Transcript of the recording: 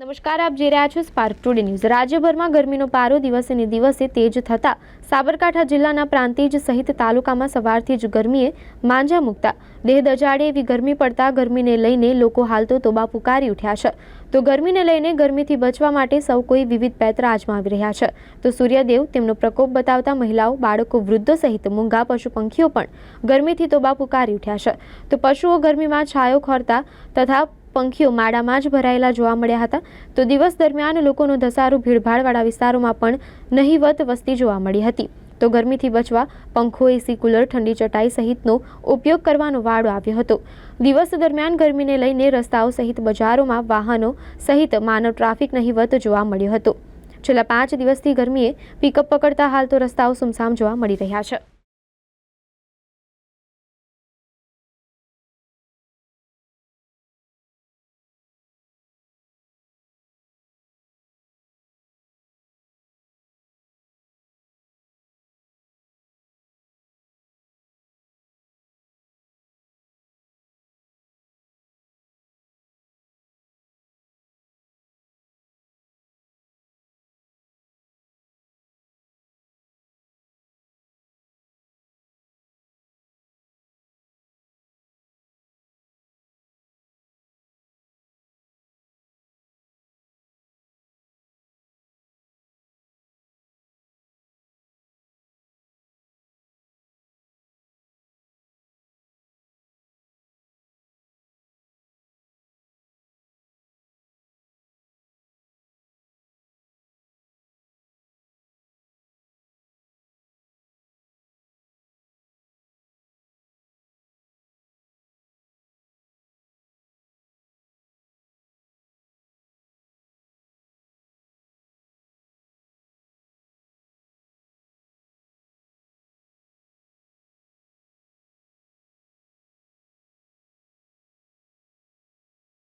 નમસ્કાર, આપ જોઈ રહ્યા છો સ્પાર્ક ટુડે ન્યૂઝ રાજ્યભરમાં ગરમીનો પારો દિવસે ને દિવસે તેજ થતાં સાબરકાંઠા જિલ્લાના પ્રાંતિજ સહિત તાલુકામાં સવારથી જ ગરમીએ માંજા મૂકતા. દેહ દજાડે એવી ગરમી પડતા ગરમીને લઈને લોકો હાલ તો તોબા પુકારી ઉઠ્યા છે. તો ગરમીને લઈને ગરમીથી બચવા માટે સૌ કોઈ વિવિધ પેત્ર આજમાવી રહ્યા છે. તો સૂર્યદેવ તેમનો પ્રકોપ બતાવતા મહિલાઓ, બાળકો, વૃદ્ધો સહિત મૂંગા પશુ પંખીઓ પણ ગરમીથી તોબા પુકારી ઉઠ્યા છે. તો પશુઓ ગરમીમાં છાયો ખોરતા તથા પંખીઓ માળામાં જ ભરાયેલા જોવા મળ્યા હતા. તો દિવસ દરમિયાન લોકોનો ધસારો ભીડભાડવાળા વિસ્તારોમાં પણ નહીવત વસ્તી જોવા મળી હતી. તો ગરમીથી બચવા પંખો એસી કુલર, ઠંડી ચટાઈ સહિતનો ઉપયોગ કરવાનો વાળો આવ્યો હતો. દિવસ દરમિયાન ગરમીને લઈને રસ્તાઓ સહિત બજારોમાં વાહનો સહિત માનવ ટ્રાફિક નહીવત જોવા મળ્યો હતો. છેલ્લા પાંચ દિવસથી ગરમીએ પિકઅપ પકડતા હાલ તો રસ્તાઓ સુમસામ જોવા મળી રહ્યા છે.